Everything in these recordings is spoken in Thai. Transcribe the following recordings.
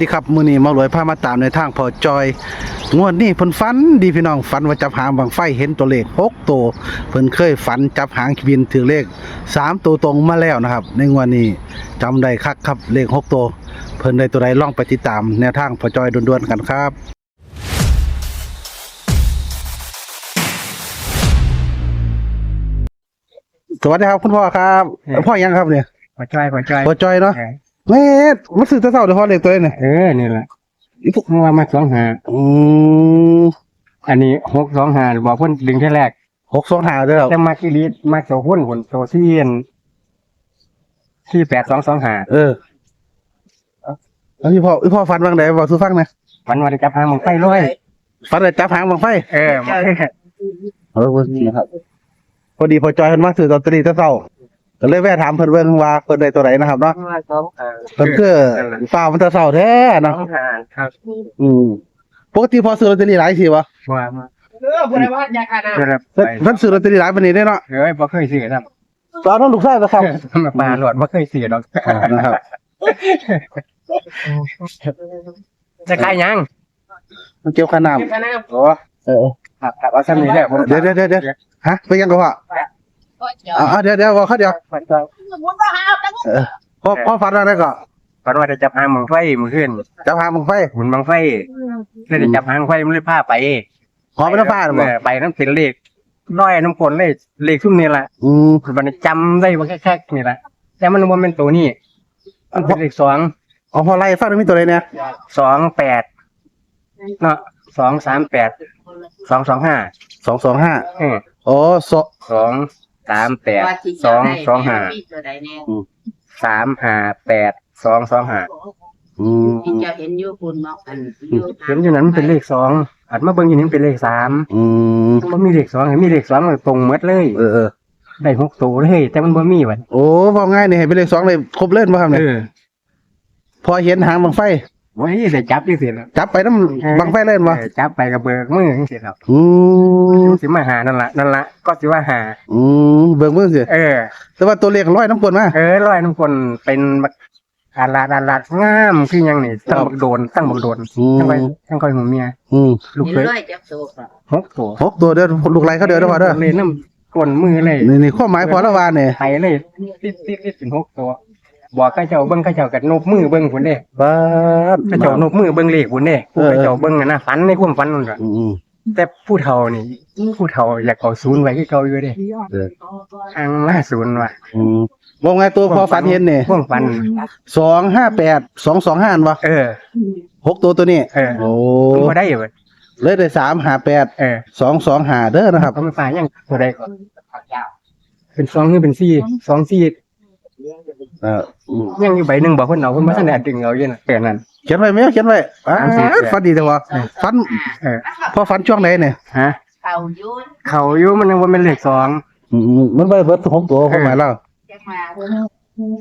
ดีครับมื้อนี้มาหลวยพามาตามในทางพอจอย งวดนี้เพิ่นฝันดีพี่น้องฝันว่าจับหางบางไฟเห็นตัวเลข6ตัวเพิ่นเคยฝันจับหางบินถือเลข3ตัวตรงมาแล้วนะครับ ในงวดนี้จำได้คักครับเลข6ตัวเพิ่นได้ตัวใดลองไปติดตามแนวทางพอจอยด่วนๆกันครับสวัสดีครับคุณพ่อครับเอ่อพ่อยังครับเนี่ยหัวใจหัวใจพอจอยเนาะ เออแม่มันซื้อแตะเช้าเดี๋ยวพ่อเลขตัวนี้เนี่ยเออนี่แหละเมื่อวานมาสองหาอืมอันนี้หกสองหาบอกเพิ่นดึงแค่แรกหกสองหาเด้อแต่มากิริมาโซหุ้นผลโซเซียนที่แปดสองสองหาเออแล้วพี่พ่อพี่พ่อฟันบางไหนบอกสู้ฟังหนะวันวันจับหางมึงไปร้อยฟันได้จับหางบางไฟเออมาเออนะครับพอดีพอจอยเพิ่นมาซื้อลอตเตอรี่แตะเช้า ก็เลยแวะถามเพิ่นเบิ่งว่าเพิ่นได้ตัวไหนนะครับเนาะสองหาเพิ่นคือฟ้ามันแตะเช้าแท้สเนาะองหาครับอืมปกติพอซื้อลอตเตอรี่หลายทีวะว่ามาเออบุรีวัฒน์ยาคานาเจอแล้วเพิ่นเพิ่นซื้อลอตเตอรี่หลายปานนี้ได้เนาะเฮ้ยบ่เคยซื้อครับตอนนั้นลูกชายนะครับมาปลาหลอดบ่เคยซื้อดอกนะครับ จะขายยังมันเกี่ยวกับน้ยาคานาโอ้ำเออครับครับเอาซ้ำนี้ได้ผมเดี๋ยวเดี๋ยวเดี๋ยวเดี๋ยวฮะไปยังกับพ่ อก็เจออ่าเดี๋ยวเดี๋ยวบอกเขาเดี๋ยวมุดมาหาตั้งเออพ่อพ่อฟันอะไรก่อนฝันว่าจะจับหางมึงไฟมึงขึ้นจับหางบังไฟหุ่นบังไฟเลยได้จับหางไฟมันเลยพาไปหอมไม่ต้องฟาดหรอเออไปน้ำเป็นเลขร้อยน้ำกลนเลยเลขซุ่มนี่แหละอืมมันจำได้ว่าแค่ๆนี่แหละแต่มันว่าเป็นตัวนี้มันเป็นเลขสองเอาพอไล่ฟังมีตัวอะไรเนี่ยสองแปดเนาะสองสามแปดสองสองห้าสองสองห้าเอออ๋อสองสอง สามแปดสองสองห้าตัวใดเนี่ยสามห้าแปดสองสองห้าอืมที่จะเห็นอยู่คุณมอกอันเห็นอยู่นั้นมันเป็นเลขสองอัดมาเบิ่งอยู่นี่มันเป็นเลขสามอืมมันมีเลขสองเห็นมีเลขสองมันตรงหมดเลย เออเออได้หกตัวเลยแต่มันบ่มีวะโอ้พอง่ายนี่ให้เป็นเลขสองเลยครบเล่นมาครับเนี่ยเออพอเห็นหางบังไฟ ไว้ได้จับที่เสร็จแล้วจับไปน้ำบังไฟเล่นวะเออจับไปกับเบิกมือจังซี่ครับอืมสิมาหานั่นละนั่นละก็สิว่าหา อืมเบิ่งเบิ่งสิเออ แต่ว่าตัวเลขร้อยน้ำกลนมาเออร้อยน้ำคนเป็นบักอาลาดอาลาดงามคือหยังนี่ตั้งบักโดนตั้งบักโดนอืมทั้งไปทั้งคอยหัวเมียอืมลูกเห็นเคยร้อยจับตัวหกตัวหกตัวเด้อลูกไรเขาเด้อเด้อพ่อเด้อเลยน้ำกลนมือเลยนี่นี่ข้อหมายพอละวานเนี่ยไทยเลยติดติดติดเป็นหกตัว บอกข้าเจ้าเบิ้งข้าเจ้ากับนบมือเบิ้งพุ่นเด้บ้าดข้าเจ้านบมือเบิ้งเลขพุ่นเด้ผู้ข้าเจ้าเบิ้งอะนะฝันในความฝันนั่นแหละอืมอืมแต่ผู้เฒ่านี่ผู้เฒ่าอยากเอาศูนย์ไว้คือเก่าอยู่เด้เออทางมาศูนย์ว่ะอืมว่าไงตัวพอฝันเห็นเนี่ยพวกฝันสองห้าแปดสองสองห้าวะเออหกตัวตัวนี้เออโอ้มันบ่ได้เว้ยเลยได้สามหาแปดเออสองสองหาเด้อนะครับเขาไม่ฝ่ายยังตัวใดก่อนเป็นสองหรือเป็นสี่สองสี่เอออืม ยังอยู่ใบหนึ่งบอกเพิ่นเอาเพิ่นมาแสดงดึงเอาอยู่น่ะแค่นั้นเขียนไว้ไหมเขียนไว้อ่าสามสิบแปดฟันดีแต่ว่าฟันเออพอฟันช่วงไหนเนี่ยฮะเขายุ่นเขาอยู่มันยังว่าเป็นเลขสองอืมอืมมันไปเบิดหกตัวเข้ามาแล้วจะมา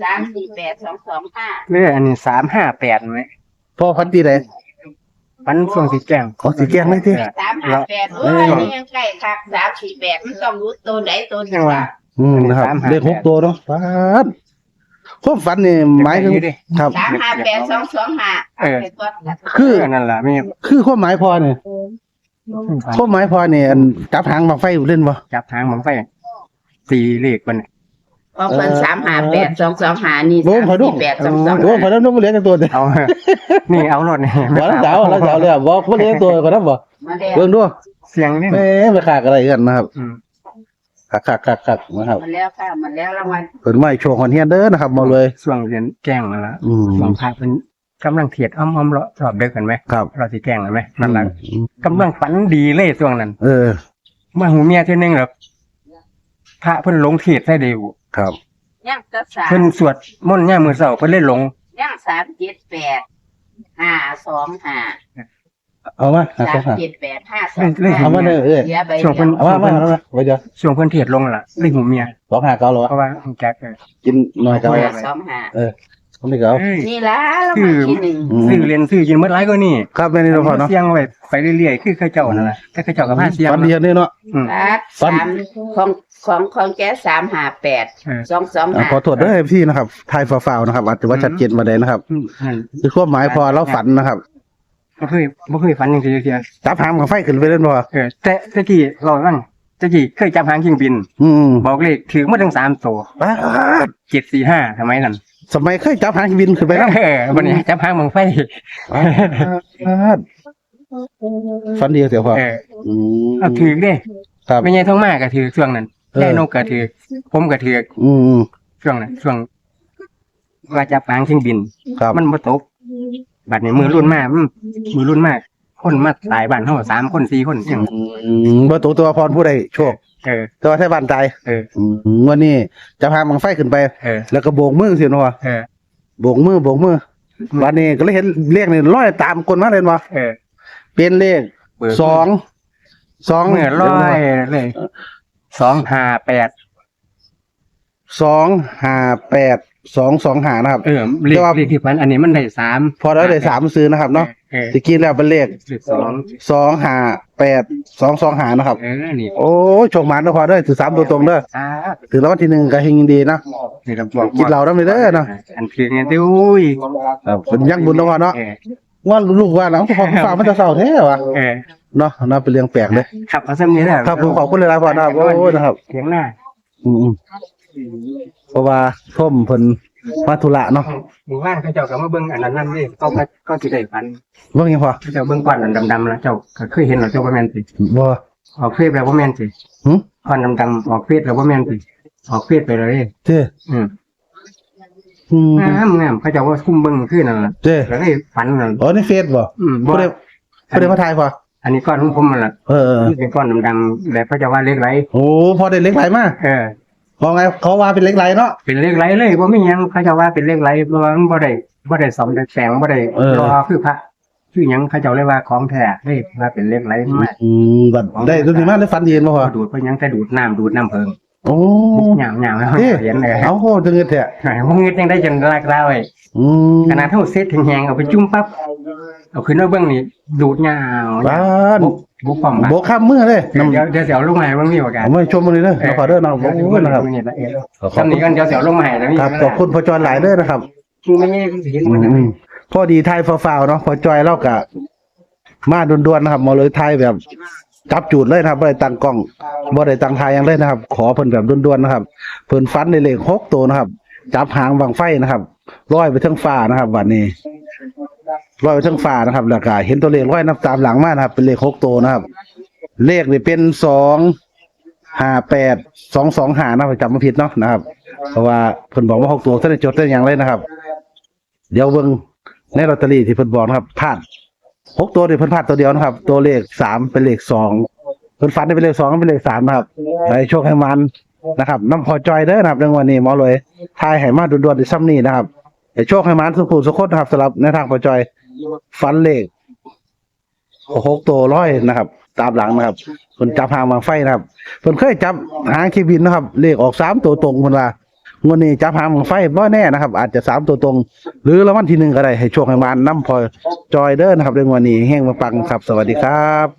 สามสี่แปดสองสองห้าเรื่องอันนี้สามห้าแปดไหมพอฟันตีไหนฟันช่วงสีแก้งขอสีแก้งไม่ทีเออสามห้าแปดโอ้ยนี่ยังใกล้คักสามสี่แปดมันต้องรู้ตัวไหนตัวหยันึ่งงว่าอืมนะครับสามหาเลขหกตัวเนาะฟัน ความฝันนี่หมายถึงอยู่ดิครับ สามห้าแปดสองสองห้าเออเป็นตัวคือเนั่นแหละมีคือความหมายพอเนี่ยความหมายพอเนี่ยอันจับหางบังไฟเล่นบ่ จับทางผมไปสี่เลขมันเพราะเป็นสามห้าแปดสองสองห้านี่โอ้สามขอดู สี่แปดสองสองโอ้พอแล้วน้องบ่เหลือกันตัวเดียวเอา นี่เอารถนี่บ่แล้วสาวแล้วสาวเลยบอกบ่เหลือตัวก็นำบ่มาแล้วเบิ่งดูเสียงนี่แม่ไปขากอะไรกันนะครับ อืม คักคักคักคักนะครับมาแล้วค่ะมาแล้วรางวัลเพิ่นมาให้โชว์คอนเทนต์เด้อนะครับมาเลยช่วงเรียนแกล้งนั่นละอืม ช่วงพาเป็นกำลังเทียดอ้อมอ้อมรอบรอบเด็กกันไหมครับ เราสิแกล้งกันไหมนั่นแหละอืมกำลังฝันดีเลยช่วงนั้นเออเมื่อหูเมียเท่านึงแบบพระเพิ่นหลงเทียดใส่เดียวครับ ย่างก็สามเพิ่นสวดมนต์ย่ามมือเสาเพิ่นเล่นหลงย่างสามเจ็ดแปดห้าสองห้า เอามาหาสาข้อมหาเจ็ดแปดห้าสองเล่นเอามาเด้อเอ้ยเสียใบช่วงเพิ่นเอามามาเอามาไว้เดี๋ยวช่วงเพิ่นเทียดลงล่ะเล่นหูเมีย สองหาเก้าเหรอเพราะว่าหูจักเออกินหน่อยก็ห้าเอาสองห้าผมนี่ก็เอาเอ้ย นี่ละเรามาที่หนึ่ง อืม ซื้อเรียนซื้อกินเมื่อไรก็นี่ครับแม่นี่เราพอเนาะเสียงไว้ไปเรื่อยๆคือเข้าเจ้านั่นแหละแต่เข้าเจ้ากับผ้าเสียงฟันเดียวนี่เนาะ อืมรัดฟันสามของของของแกสามห้าแปดเออ สองสองอ่าห้าขอโทษด้วยพี่นะครับทายฟาวๆนะครับอาจจะว่าชัดเจนมาได้นะครับ อืมนั่น คือความหมายพอเราฝันนะครับ บ่เคยบ่เคยฝันอย่างทีเดียวจับหางกับไฟขึ้นไปเล่นบ่เออแต่ตะกี้เราตั้งตะกี้เคยจับหางเครื่องบิน อืมบอกเลขถือมาถึงสามตัวป๊าดเจ็ดสี่ห้าทำไมนั่นสมัยเคยจับหางบินขึ้นไปแล้วเออวันนี้จับหางเมืองไฟฟันเดียวเสียวพอเอออืมเอาถือเด้ครับ ไม่ใช่ท้องมากก็ถือช่วงนั้นเออ ได้นกก็ถือผมก็ถืออืมอืมช่วงนั้นช่วงว่าจับหางเครื่องบิน ครับ มันบ่ตก บัดนี้มือรุ่นมากมือรุ่นมาก คนมาตายบ้านเฮาสามคนสี่คนอย่างอืมบ่ตัวตัวพรผู้ใดโชคเออตัวไทยบ้านตายเอออืมวันนี้จับหางบังไฟขึ้นไปเออแล้วก็โบกมือสิเนาะเออโบกมือโบกมือวันนี้ก็เลยเห็นเลขนี่ร้อยตามคนมาเลยบ่เออเป็นเลขเบิกสองสองเมื่อร้อยเลยสองห้าแปดสองห้าแปด สองสองหานะครับ เออเลขแต่ว่า เลขที่พันอันนี้มันได้สามพอเราได้สามซื้อนะครับเนาะเออตะกี้แล้วเป็นเลขเลขสองสองห้าแปดสองสองหานะครับ เออนี่โอ้โชคหมันนะพอเด้อถือสามตัวตรงเด้ออ่าถือแล้ววันที่หนึ่งก็เฮงดีนะ นี่เราบอกกินเหล้าได้ไหมเด้อเนาะ อันเพียงเนี่ยเด้ออุ้ยครับเป็นยังบุญนะพอเนาะเออว่าลูกว่าหลังพอฝากมันจะเศร้าแท้วะเออเนาะน่าเป็นเรื่องแปลกเลยขับมาเส้นนี้แหละครับผมขอบคุณเลยนะพ่อนะครับโอ้ยนะครับเถียงหน้า อืมๆ เพราะว่าท่มเพิ่นมาธุระเนาะหมู่บ้านเขาเจ้าก็มาเบิ่งอันนั้นนั่นนี่ก็ก็ก็สิได้ฝันว่าไงพ่อเขาเจ้าเบิ่งก้อนอันดำๆแล้วเจ้าก็เคยเห็นเหรอเจ้าบ่แม่นสิบ่ออกเฟซแล้วบ่แม่นสิหึก้อนดำๆออกเฟซแล้วบ่แม่นสิออกเฟซไปเลยเจ้อืมอืมงามงามเขาเจ้าว่าคุ้มเบิ่งขึ้นนั่นล่ะเจ้แล้วได้ฝันนั่นอ๋อในเฟซบ่อืมบ่บ่ได้บ่ได้มาถ่ายพ่ออันนี้ก้อนของผมมันล่ะเออเออนี่เป็นก้อนดำๆแบบเขาเจ้าว่าเล็กไรโอ้พอได้เล็กไหลมาเออ พอไงเขาว่าเป็นเล็กไหลเนาะ เป็นเลขไรเลยบ่มีหยังเขาเจะว่าเป็นเลขไรเพราะว่ามันบ่ได้บ่ได้สอมได้แสงบ่ได้เออ รอคือพระคือหยังเขาเจ้าเลยว่าของแท้เลยว่าเป็นเลขไรมาอืมบัดได้ตัวนี้มาได้ฟันเย็นบ่พ่อดูดเพราะหยังแต่ดูดน้ำดูดน้ำเพิงโอ้หยาวหยาวแล้วเอ๊ะเห็นเลยเอาโหจังเงิดแท้พวกนี้ยังได้จนลากลาไว้อืมขนาดเท่าเซตถึงแหงเอาไปจุ่มปั๊บเอาขึ้นมาเบื้องนี่ดูดยาวบ้านบุก บุกป้อมโบกข้ามมือเลยน้ำเดี๋ยวเดี๋ยวเสียวลงมาให้เบิ่งมีโอกาสเอามาชมมือเลยเด้อเอาขอเด้อนะโอ้ยนะครับนี่ละเอียดขอบตอนนี้กันเดี๋ยวเสียวลงมาให้แล้วนี่ครับขอบคุณพ่อจอยหลายเด้อนะครับคือไม่มีสิเห็นมันอืมพอดีไทยฟาวๆเนาะพอจอยเล่ากะมาด่วนๆนะครับมาเลยไทยแบบจับจูดเลยนะครับบ่ได้ตั้งกล้องบ่ได้ตั้งทายหยังเลยนะครับ ขอเพิ่นแบบด่วนๆนะครับ เพิ่นฟันในเลขหกตัวนะครับ จับหางบังไฟนะครับลอยไปเทั้งฟ้านะครับวันนี้ ลอยไปทั้งฟ้านะครับแล้วก็เห็นตัวเลขลอยนับตามหลังมานะครับ เป็นเลขหกตัวนะครับ เลขนี่เป็นสองห้าแปดสองสองหานะจำไม่ผิดเนาะนะครับ เพราะว่าเพิ่นบอกว่าหกตัวท่านได้จดได้อย่างเลยนะครับ เดี๋ยวเบิ่งในลอตเตอรี่ที่เพิ่นบอกนะครับพลาดหกตัวเดี๋ยวเพิ่นพลาดตัวเดียวนะครับ ตัวเลขสามเป็นเลขสองเพิ่นฟันได้เป็นเลขสองเป็นเลขสามนะครับให้โชคให้มันนะครับน้ำพอจอยเด้อนะครับในวันนี้หมอเลยทายให้มาด่วนๆในซ้ำนี้นะครับให้โชคให้มันสุขุสุขคนนะครับสำหรับในทางพอจอย ฟันเลขหกตัวร้อยนะครับ ตามหลังนะครับเพิ่นจับหางวางไฟนะครับเพิ่นเคยจับหางคีบินนะครับ เลขออกสามตัวตรงเพิ่นว่างวดนี้จับหางบังไฟบ่แน่นะครับ อาจจะสามตัวตรง หรือรางวัลที่หนึ่งก็ได้ให้โชคให้มานน้ำพอจอยเด้อนะครับเรื่องวดนี้แห้งมาปังครับ สวัสดีครับ